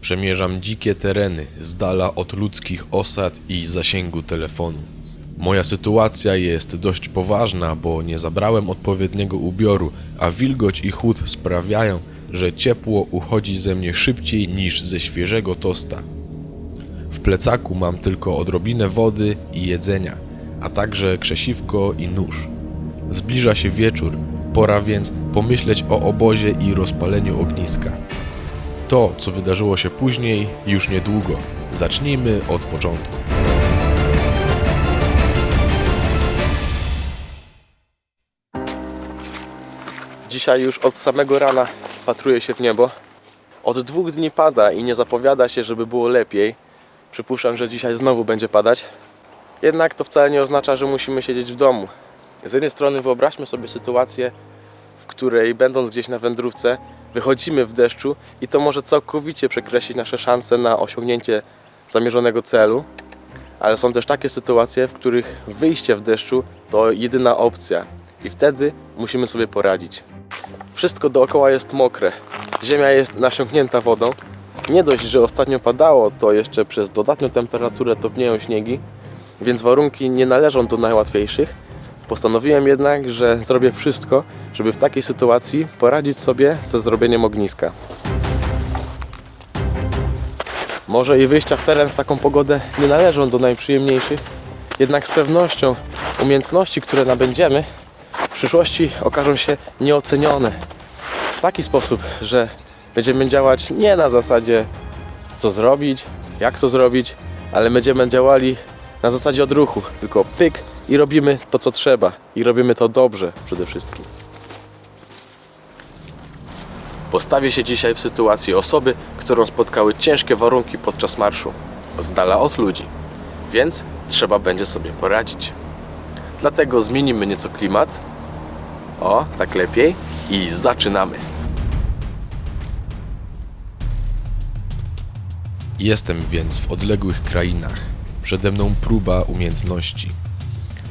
Przemierzam dzikie tereny, z dala od ludzkich osad i zasięgu telefonu. Moja sytuacja jest dość poważna, bo nie zabrałem odpowiedniego ubioru, a wilgoć i chłód sprawiają, że ciepło uchodzi ze mnie szybciej niż ze świeżego tosta. W plecaku mam tylko odrobinę wody i jedzenia, a także krzesiwko i nóż. Zbliża się wieczór, pora więc pomyśleć o obozie i rozpaleniu ogniska. To, co wydarzyło się później, już niedługo. Zacznijmy od początku. Dzisiaj już od samego rana patruję się w niebo. Od dwóch dni pada i nie zapowiada się, żeby było lepiej. Przypuszczam, że dzisiaj znowu będzie padać. Jednak to wcale nie oznacza, że musimy siedzieć w domu. Z jednej strony wyobraźmy sobie sytuację, w której będąc gdzieś na wędrówce, wychodzimy w deszczu i to może całkowicie przekreślić nasze szanse na osiągnięcie zamierzonego celu. Ale są też takie sytuacje, w których wyjście w deszczu to jedyna opcja i wtedy musimy sobie poradzić. Wszystko dookoła jest mokre. Ziemia jest nasiąknięta wodą. Nie dość, że ostatnio padało, to jeszcze przez dodatnią temperaturę topnieją śniegi, więc warunki nie należą do najłatwiejszych. Postanowiłem jednak, że zrobię wszystko, żeby w takiej sytuacji poradzić sobie ze zrobieniem ogniska. Może i wyjścia w teren w taką pogodę nie należą do najprzyjemniejszych, jednak z pewnością umiejętności, które nabędziemy, w przyszłości okażą się nieocenione. W taki sposób, że będziemy działać nie na zasadzie co zrobić, jak to zrobić, ale będziemy działali na zasadzie odruchu, tylko pyk i robimy to co trzeba i robimy to dobrze przede wszystkim. Postawię się dzisiaj w sytuacji osoby, którą spotkały ciężkie warunki podczas marszu, z dala od ludzi, więc trzeba będzie sobie poradzić. Dlatego zmienimy nieco klimat. O, tak lepiej. I zaczynamy. Jestem więc w odległych krainach. Przede mną próba umiejętności.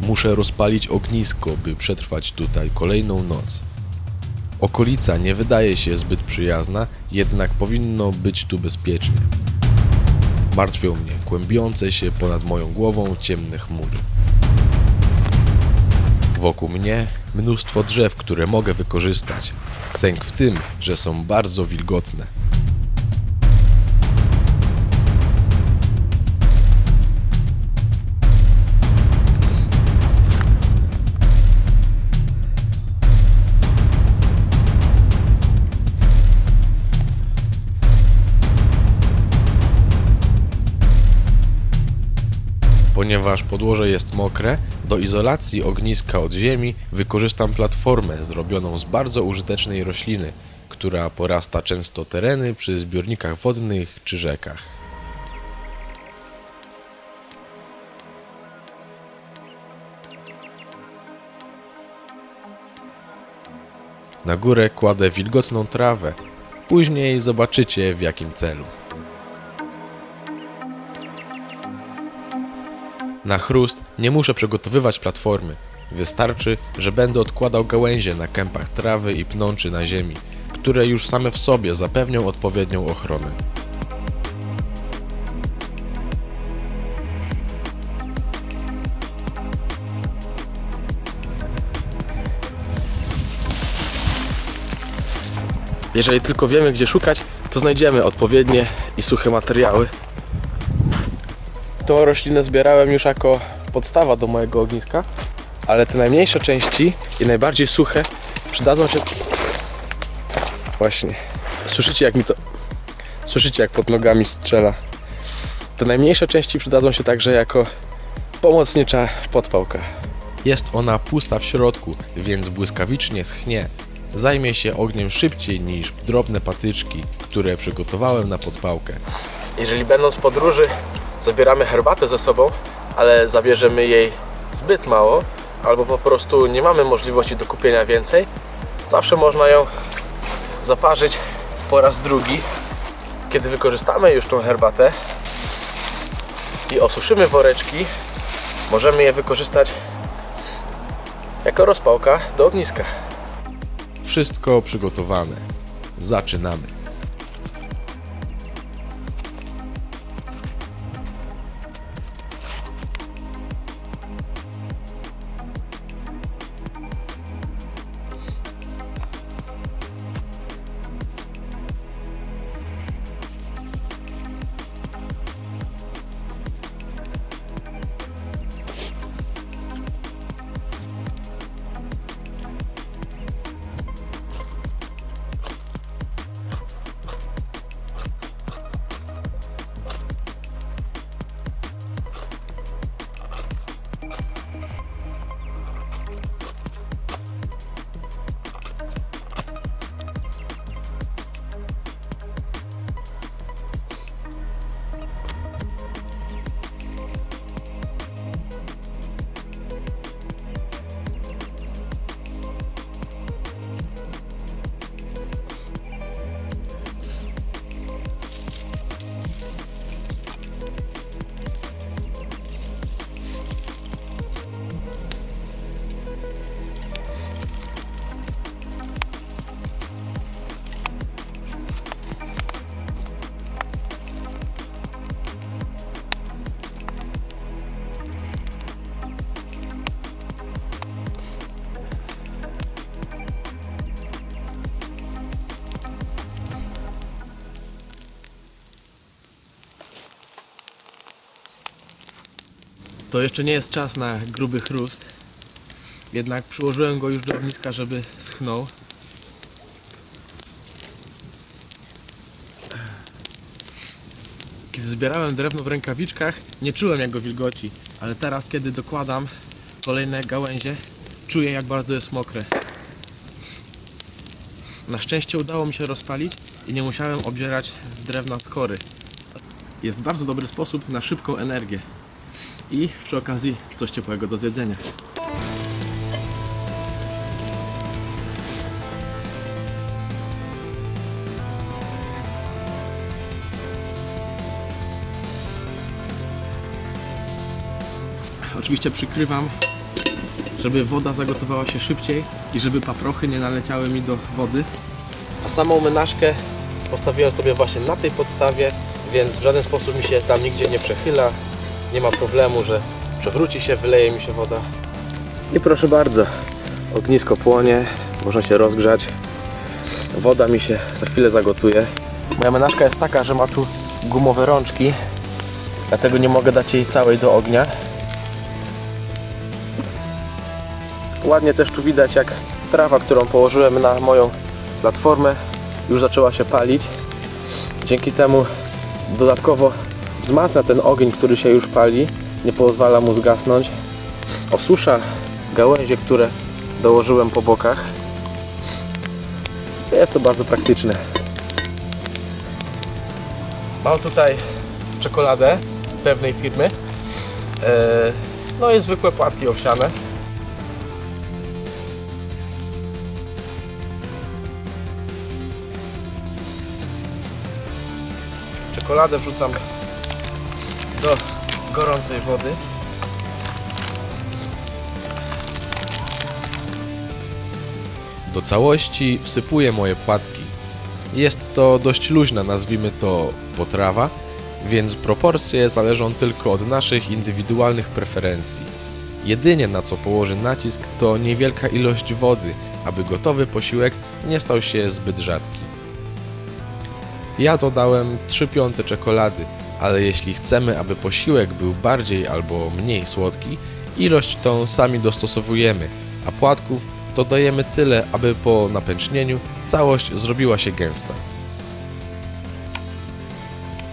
Muszę rozpalić ognisko, by przetrwać tutaj kolejną noc. Okolica nie wydaje się zbyt przyjazna, jednak powinno być tu bezpiecznie. Martwią mnie kłębiące się ponad moją głową ciemne chmury. Wokół mnie mnóstwo drzew, które mogę wykorzystać. Sęk w tym, że są bardzo wilgotne. Ponieważ podłoże jest mokre, do izolacji ogniska od ziemi wykorzystam platformę zrobioną z bardzo użytecznej rośliny, która porasta często tereny przy zbiornikach wodnych czy rzekach. Na górę kładę wilgotną trawę. Później zobaczycie w jakim celu. Na chrust nie muszę przygotowywać platformy. Wystarczy, że będę odkładał gałęzie na kępach trawy i pnączy na ziemi, które już same w sobie zapewnią odpowiednią ochronę. Jeżeli tylko wiemy, gdzie szukać, to znajdziemy odpowiednie i suche materiały. Tą roślinę zbierałem już jako podstawa do mojego ogniska, ale te najmniejsze części i najbardziej suche przydadzą się. Właśnie. Słyszycie, jak mi to. Słyszycie, jak pod nogami strzela. Te najmniejsze części przydadzą się także jako pomocnicza podpałka. Jest ona pusta w środku, więc błyskawicznie schnie. Zajmie się ogniem szybciej niż drobne patyczki, które przygotowałem na podpałkę. Jeżeli będąc w podróży zabieramy herbatę ze sobą, ale zabierzemy jej zbyt mało, albo po prostu nie mamy możliwości do kupienia więcej, zawsze można ją zaparzyć po raz drugi. Kiedy wykorzystamy już tą herbatę i osuszymy woreczki, możemy je wykorzystać jako rozpałka do ogniska. Wszystko przygotowane. Zaczynamy. To jeszcze nie jest czas na gruby chrust. Jednak przyłożyłem go już do ogniska, żeby schnął. Kiedy zbierałem drewno w rękawiczkach, nie czułem jego wilgoci, ale teraz, kiedy dokładam kolejne gałęzie, czuję jak bardzo jest mokre. Na szczęście udało mi się rozpalić i nie musiałem obdzierać drewna z kory. Jest bardzo dobry sposób na szybką energię i przy okazji coś ciepłego do zjedzenia. Oczywiście przykrywam, żeby woda zagotowała się szybciej i żeby paprochy nie naleciały mi do wody. A samą menażkę postawiłem sobie właśnie na tej podstawie, więc w żaden sposób mi się tam nigdzie nie przechyla. Nie ma problemu, że przewróci się, wyleje mi się woda. I proszę bardzo, ognisko płonie, można się rozgrzać. Woda mi się za chwilę zagotuje. Moja menażka jest taka, że ma tu gumowe rączki, dlatego nie mogę dać jej całej do ognia. Ładnie też tu widać jak trawa, którą położyłem na moją platformę już zaczęła się palić. Dzięki temu dodatkowo wzmacnia ten ogień, który się już pali, nie pozwala mu zgasnąć. Osusza gałęzie, które dołożyłem po bokach. Jest to bardzo praktyczne. Mam tutaj czekoladę pewnej firmy. Eee, No i zwykłe płatki owsiane. Czekoladę wrzucam do gorącej wody. Do całości wsypuję moje płatki. Jest to dość luźna, nazwijmy to, potrawa, więc proporcje zależą tylko od naszych indywidualnych preferencji. Jedynie na co położę nacisk to niewielka ilość wody, aby gotowy posiłek nie stał się zbyt rzadki. Ja dodałem 3 piąte czekolady, ale jeśli chcemy, aby posiłek był bardziej albo mniej słodki, ilość tą sami dostosowujemy, a płatków dodajemy tyle, aby po napęcznieniu całość zrobiła się gęsta.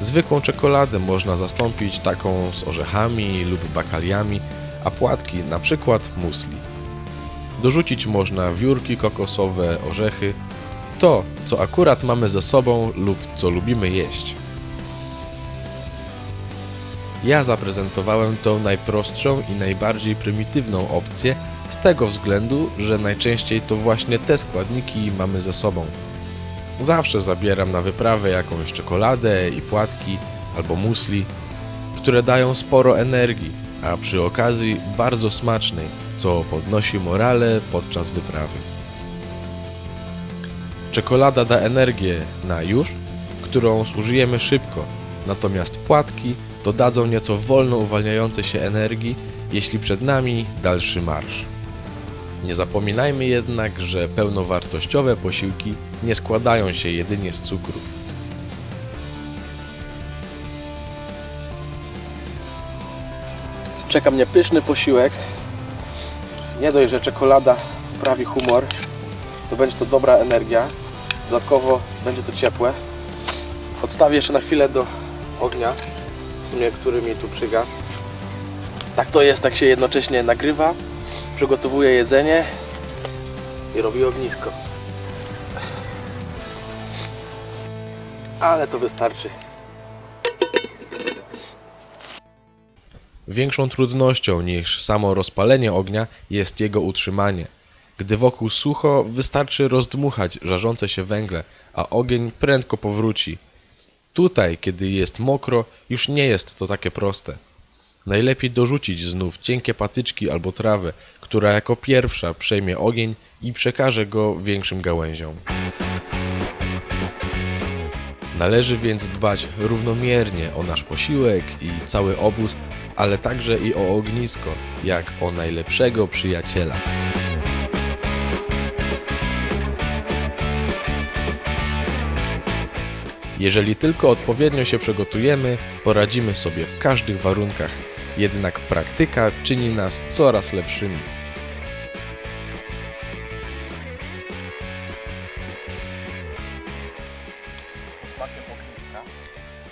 Zwykłą czekoladę można zastąpić taką z orzechami lub bakaliami, a płatki na przykład musli. Dorzucić można wiórki kokosowe, orzechy, to, co akurat mamy ze sobą lub co lubimy jeść. Ja zaprezentowałem tą najprostszą i najbardziej prymitywną opcję z tego względu, że najczęściej to właśnie te składniki mamy ze sobą. Zawsze zabieram na wyprawę jakąś czekoladę i płatki albo musli, które dają sporo energii, a przy okazji bardzo smacznej, co podnosi morale podczas wyprawy. Czekolada da energię na już, którą zużyjemy szybko, natomiast płatki dodadzą nieco wolno uwalniającej się energii, jeśli przed nami dalszy marsz. Nie zapominajmy jednak, że pełnowartościowe posiłki nie składają się jedynie z cukrów. Czeka mnie pyszny posiłek. Nie dość, że czekolada poprawi humor, to będzie to dobra energia. Dodatkowo będzie to ciepłe. Odstawię jeszcze na chwilę do ognia, w sumie który mi tu przygasł. Tak to jest, tak się jednocześnie nagrywa, przygotowuje jedzenie i robi ognisko. Ale to wystarczy. Większą trudnością niż samo rozpalenie ognia jest jego utrzymanie. Gdy wokół sucho, wystarczy rozdmuchać żarzące się węgle, a ogień prędko powróci. Tutaj, kiedy jest mokro, już nie jest to takie proste. Najlepiej dorzucić znów cienkie patyczki albo trawę, która jako pierwsza przejmie ogień i przekaże go większym gałęziom. Należy więc dbać równomiernie o nasz posiłek i cały obóz, ale także i o ognisko, jak o najlepszego przyjaciela. Jeżeli tylko odpowiednio się przygotujemy, poradzimy sobie w każdych warunkach. jednak praktyka czyni nas coraz lepszymi.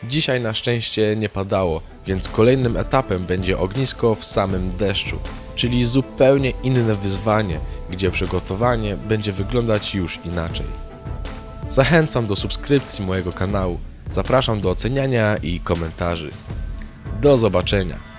Dzisiaj na szczęście nie padało, więc kolejnym etapem będzie ognisko w samym deszczu, czyli zupełnie inne wyzwanie, gdzie przygotowanie będzie wyglądać już inaczej. Zachęcam do subskrypcji mojego kanału, zapraszam do oceniania i komentarzy. Do zobaczenia.